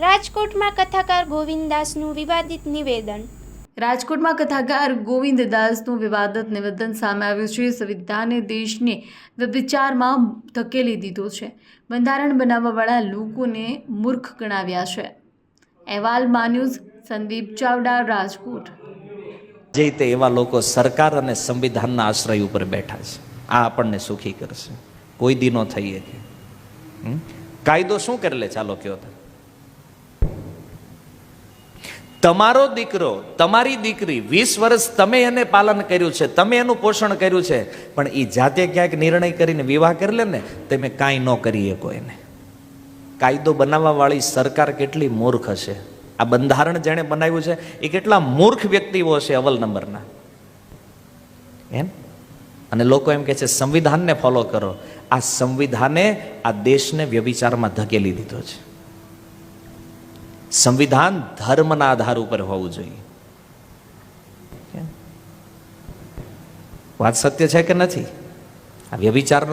રાજકોટમાં કથાકાર ગોવિંદદાસનું વિવાદિત નિવેદન. રાજકોટમાં કથાકાર ગોવિંદ દાસનું વિવાદત નિવેદન સામે આવ્યું છે. સંવિધાને દેશને વ્યભિચારમાં ધકેલી દીધો છે. બંધારણ બનાવવાવાળા લોકોને મૂર્ખ ગણાવ્યા છે. અહેવાલ માન્યુઝ સંદીપ ચાવડા રાજકોટ. જે તે એવા લોકો સરકાર અને સંવિધાનના આશ્રય ઉપર બેઠા છે. આ આપણને સુખી કરશે. કોઈ દિનો થઈએ કે. કાયદો શું કરે લે ચાલો કયો તમારો દીકરો, તમારી દીકરી વીસ વર્ષ તમે એને પાલન કર્યું છે, તમે એનું પોષણ કર્યું છે, પણ એ જાતે ક્યાંક નિર્ણય કરીને વિવાહ કરી લે ને તમે કાંઈ ન કરી શકો એને. કાયદો બનાવવાવાળી સરકાર કેટલી મૂર્ખ હશે. આ બંધારણ જેણે બનાવ્યું છે, એ કેટલા મૂર્ખ વ્યક્તિઓ હશે અવલ નંબરના. એમ? અને લોકો એમ કહે છે, સંવિધાનને ફોલો કરો. આ સંવિધાને આ દેશને વ્યભિચારમાં ધકેલી દીધો છે. સંવિધાન ધર્મના આધાર ઉપર હોવું જોઈએ. વાત સત્ય છે કે નથી? આ વ્યભિચારનો